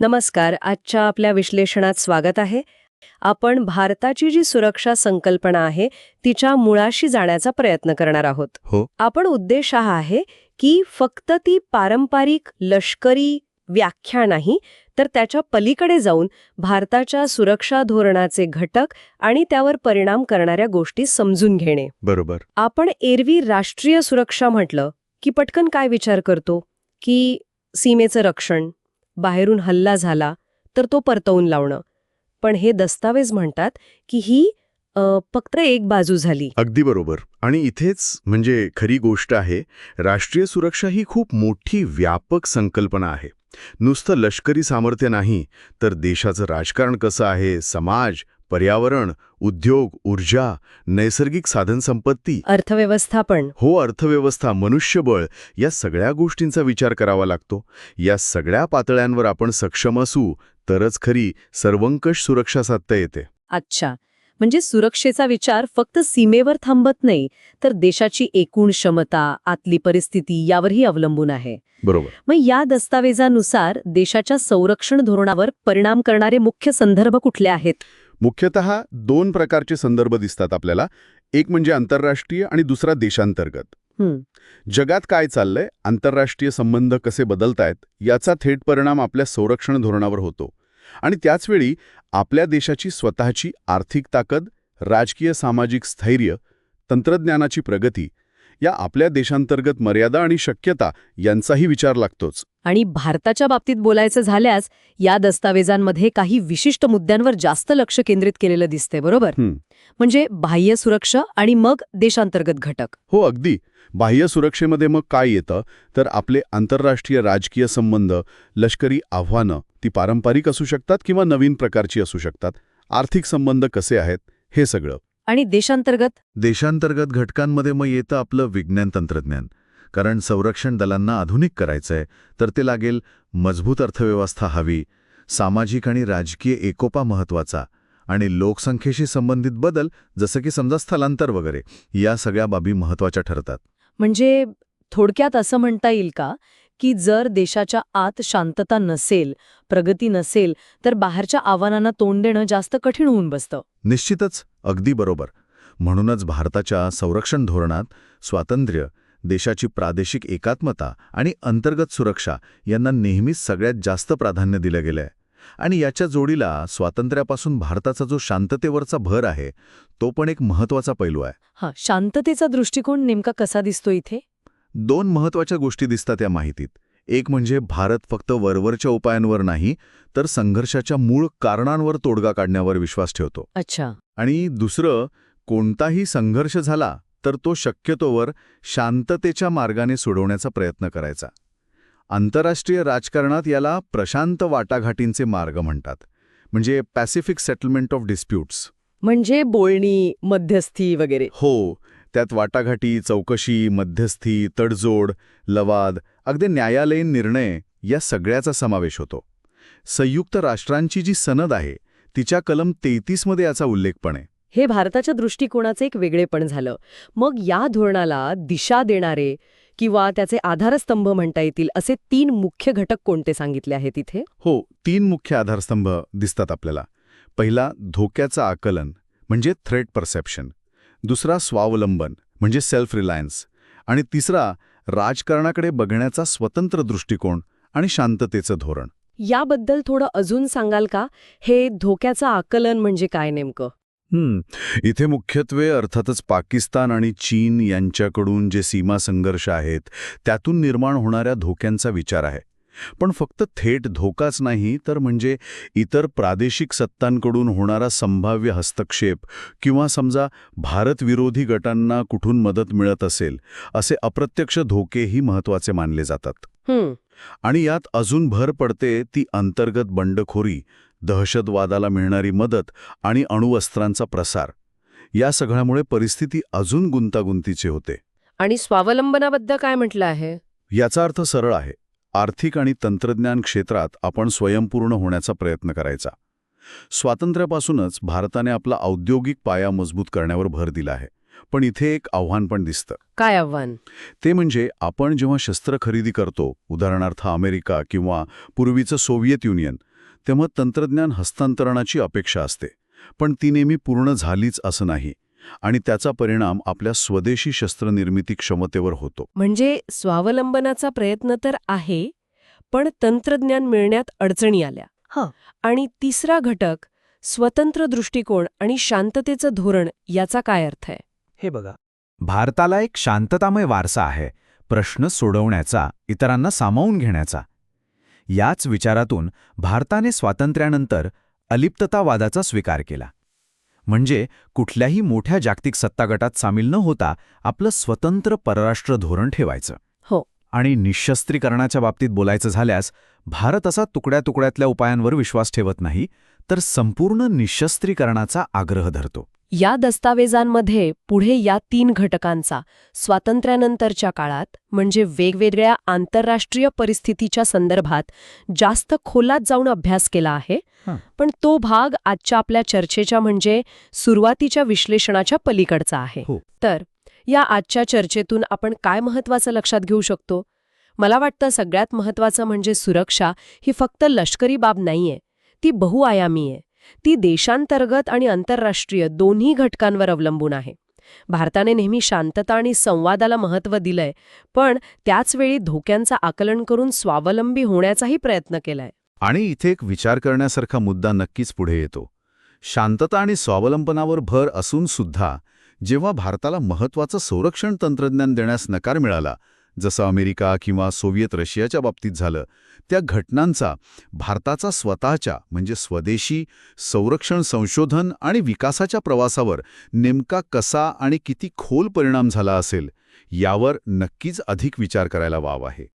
नमस्कार आजच्या आपल्या विश्लेषणात स्वागत आहे. आपण भारताची जी सुरक्षा संकल्पना आहे तिच्या मुळाशी जाण्याचा प्रयत्न करणार आहोत. हो. आपण उद्देश हा आहे की फक्त ती पारंपरिक लष्करी व्याख्या नाही तर त्याच्या पलीकडे जाऊन भारताच्या सुरक्षा धोरणाचे घटक आणि त्यावर परिणाम करणाऱ्या गोष्टी समजून घेणे. बरोबर. आपण एरवी राष्ट्रीय सुरक्षा म्हटलं की पटकन काय विचार करतो? की सीमेचं रक्षण? बाहेरून हल्ला झाला तर तो परतवून लावणं. पण हे दस्तावेज म्हणतात की ही फक्त एक बाजू झाली. अगदी बरोबर. आणि इथेच म्हणजे खरी गोष्ट आहे राष्ट्रीय सुरक्षा ही खूप मोठी व्यापक संकल्पना आहे. नुसतं लष्करी सामर्थ्य नाही तर देशाचं राजकारण कसं आहे समाज पर्यावरण उद्योग ऊर्जा नैसर्गिक साधनसंपत्ती अर्थव्यवस्था पण हो अर्थव्यवस्था मनुष्यबळ या सगळ्या गोष्टींचा विचार करावा लागतो. या सगळ्या पातळ्यांवर आपण सक्षम असू तरच खरी सर्वंकष सुरक्षा साधता येते. अच्छा. म्हणजे सुरक्षेचा विचार फक्त सीमेवर थांबत नाही तर देशाची एकूण क्षमता आतली परिस्थिती यावरही अवलंबून आहे. बरोबर. मग या दस्तावेजानुसार देशाच्या संरक्षण धोरणावर परिणाम करणारे मुख्य संदर्भ कुठले आहेत? मुख्यतः दोन प्रकारचे संदर्भ दिसतात आपल्याला. एक म्हणजे आंतरराष्ट्रीय आणि दुसरा देशांतर्गत. जगात काय चाललंय? आंतरराष्ट्रीय संबंध कसे बदलतायत? याचा थेट परिणाम आपल्या संरक्षण धोरणावर होतो. आणि त्याचवेळी आपल्या देशाची स्वतःची आर्थिक ताकद राजकीय सामाजिक स्थैर्य तंत्रज्ञानाची प्रगती या आपल्या देशांतर्गत मर्यादा आणि शक्यता यांचाही विचार लागतोच. आणि भारताच्या बाबतीत बोलायचं झाल्यास या दस्तावेजांमध्ये काही विशिष्ट मुद्द्यांवर जास्त लक्ष केंद्रित केलेलं दिसते बरोबर. म्हणजे बाह्य सुरक्षा आणि मग देशांतर्गत घटक. हो अगदी. बाह्य सुरक्षेमध्ये मग काय येतं? तर आपले आंतरराष्ट्रीय राजकीय संबंध लष्करी आव्हानं ती पारंपरिक असू शकतात किंवा नवीन प्रकारची असू शकतात. आर्थिक संबंध कसे आहेत? हे सगळं. आणि देशांतर्गत? देशांतर्गत घटकांमध्ये मग येतं आपलं विज्ञान तंत्रज्ञान. कारण संरक्षण दलांना आधुनिक करायचंय तर ते लागेल मजबूत अर्थव्यवस्था हवी सामाजिक आणि राजकीय एकोपा महत्त्वाचा आणि लोकसंख्येशी संबंधित बदल जसं की समजा स्थलांतर वगैरे या सगळ्या बाबी महत्त्वाच्या ठरतात. म्हणजे थोडक्यात असं म्हणता येईल का की जर देशाच्या आत शांतता नसेल प्रगती नसेल तर बाहेरच्या आव्हानांना तोंड देणं जास्त कठीण होऊन बसतं. निश्चितच अगदी बरोबर. म्हणूनच भारताच्या संरक्षण धोरणात स्वातंत्र्य देशाची प्रादेशिक एकात्मता आणि अंतर्गत सुरक्षा यांना नेहमीच सगळ्यात जास्त प्राधान्य दिलं गेलंय. आणि याच्या जोडीला स्वातंत्र्यापासून भारताचा जो शांततेवरचा भर आहे तो पण एक महत्त्वाचा पैलू आहे. हा शांततेचा दृष्टिकोन नेमका कसा दिसतो इथे? दोन महत्त्वाच्या गोष्टी दिसतात या माहितीत. एक म्हणजे भारत फक्त वरवरच्या उपायांवर नाही तर संघर्षाच्या मूळ कारणांवर तोडगा काढण्यावर विश्वास ठेवतो. अच्छा. आणि दुसरं कोणताही संघर्ष झाला तर तो शक्यतोवर शांततेच्या मार्गाने सोडवण्याचा प्रयत्न करायचा. आंतरराष्ट्रीय राजकारणात याला प्रशांत वाटाघाटींचे मार्ग म्हणतात म्हणजे पॅसिफिक सेटलमेंट ऑफ डिस्प्यूट्स. म्हणजे बोलणी मध्यस्थी वगैरे. हो त्यात वाटाघाटी चौकशी मध्यस्थी तडजोड लवाद अगदी न्यायालयीन निर्णय या सगळ्याचा समावेश होतो. संयुक्त राष्ट्रांची जी सनद आहे तिच्या कलम 33 मध्ये याचा उल्लेख पण आहे. हे भारताच्या दृष्टिकोनाचं एक वेगळेपण झालं. मग या धोरणाला दिशा देणारे किंवा त्याचे आधारस्तंभ म्हणता येतील असे तीन मुख्य घटक कोणते सांगितले आहेत इथे? हो तीन मुख्य आधारस्तंभ दिसतात आपल्याला. पहिला धोक्याचं आकलन म्हणजे थ्रेट परसेप्शन दुसरा स्वावलंबन म्हणजे सेल्फ रिलायन्स आणि तिसरा राजकारणाकडे बघण्याचा स्वतंत्र दृष्टिकोन आणि शांततेचं धोरण. याबद्दल थोडं अजून सांगाल का? हे धोक्याचं आकलन म्हणजे काय नेमकं? इथे मुख्यत्वे अर्थातच पाकिस्तान आणि चीन यांच्याकडून जे सीमा संघर्ष आहेत त्यातून निर्माण होणाऱ्या धोक्यांचा विचार आहे. पण फक्त थेट धोकाच नाही तर म्हणजे इतर प्रादेशिक सत्तांकडून होणारा संभाव्य हस्तक्षेप किंवा समजा भारतविरोधी गटांना कुठून मदत मिळत असेल असे अप्रत्यक्ष धोकेही महत्त्वाचे मानले जातात. आणि यात अजून भर पडते ती अंतर्गत बंडखोरी दहशतवादाला मिळणारी मदत आणि अणुअस्त्रांचा प्रसार. या सगळ्यामुळे परिस्थिती अजून गुंतागुंतीची होते. आणि स्वावलंबनाबद्दल काय म्हटलं आहे? याचा अर्थ सरळ आहे. आर्थिक आणि तंत्रज्ञान क्षेत्रात आपण स्वयंपूर्ण होण्याचा प्रयत्न करायचा. स्वातंत्र्यापासूनच भारताने आपला औद्योगिक पाया मजबूत करण्यावर भर दिला आहे. पण इथे एक आव्हान पण दिसतं. काय आव्हान? ते म्हणजे आपण जेव्हा शस्त्र खरेदी करतो उदाहरणार्थ अमेरिका किंवा पूर्वीचं सोव्हिएत युनियन तेव्हा तंत्रज्ञान हस्तांतरणाची अपेक्षा असते. पण ती नेहमी पूर्ण झालीच असं नाही. आणि त्याचा परिणाम आपल्या स्वदेशी शस्त्रनिर्मिती क्षमतेवर होतो. म्हणजे स्वावलंबनाचा प्रयत्न तर आहे पण तंत्रज्ञान मिळण्यात अडचणी आल्या. हं. आणि तिसरा घटक स्वतंत्र दृष्टिकोन आणि शांततेचं धोरण याचा काय अर्थ आहे? हे बघा. भारताला एक शांततामय वारसा आहे प्रश्न सोडवण्याचा इतरांना सामावून घेण्याचा. याच विचारातून भारताने स्वातंत्र्यानंतर अलिप्ततावादाचा स्वीकार केला. म्हणजे कुठल्याही मोठ्या जागतिक सत्तागटात सामील न होता आपलं स्वतंत्र परराष्ट्र धोरण ठेवायचं हो. आणि निशस्त्रीकरणाच्या बाबतीत बोलायचं झाल्यास भारत असा तुकड्या तुकड्यातल्या उपायांवर विश्वास ठेवत नाही तर संपूर्ण निशस्त्रीकरणाचा आग्रह धरतो या दस्तावेजांमध्ये पुढे या तीन घटकांचा स्वातंत्र्यानंतरच्या काळात म्हणजे वेगवेगळ्या आंतरराष्ट्रीय परिस्थितीच्या संदर्भात जास्त खोलात जाऊन अभ्यास केला आहे. पण तो भाग आजच्या आपल्या चर्चेच्या म्हणजे सुरुवातीच्या विश्लेषणाच्या पलीकडचा आहे. हो. तर या आजच्या चर्चेतून आपण काय महत्वाचं लक्षात घेऊ शकतो? मला वाटतं सगळ्यात महत्वाचं म्हणजे सुरक्षा ही फक्त लष्करी बाब नाहीये. ती बहुआयामी आहे. ती देशांतर्गत आणि आंतरराष्ट्रीय दोन्ही घटकांवर अवलंबून आहे. भारताने नेहमी शांतता आणि संवादाला महत्त्व दिलंय पण त्याचवेळी धोक्यांचं आकलन करून स्वावलंबी होण्याचाही प्रयत्न केलाय. आणि इथे एक विचार करण्यासारखा मुद्दा नक्कीच पुढे येतो. शांतता आणि स्वावलंबनावर भर असून सुद्धा जेव्हा भारताला महत्वाचं संरक्षण तंत्रज्ञान देण्यास नकार मिळाला जसं अमेरिका किंवा सोव्हिएत रशियाच्या बाबतीत झालं त्या घटनांचा भारताचा स्वतःच्या म्हणजे स्वदेशी संरक्षण संशोधन आणि विकासाच्या प्रवासावर नेमका कसा आणि किती खोल परिणाम झाला असेल यावर नक्कीच अधिक विचार करायला वाव आहे.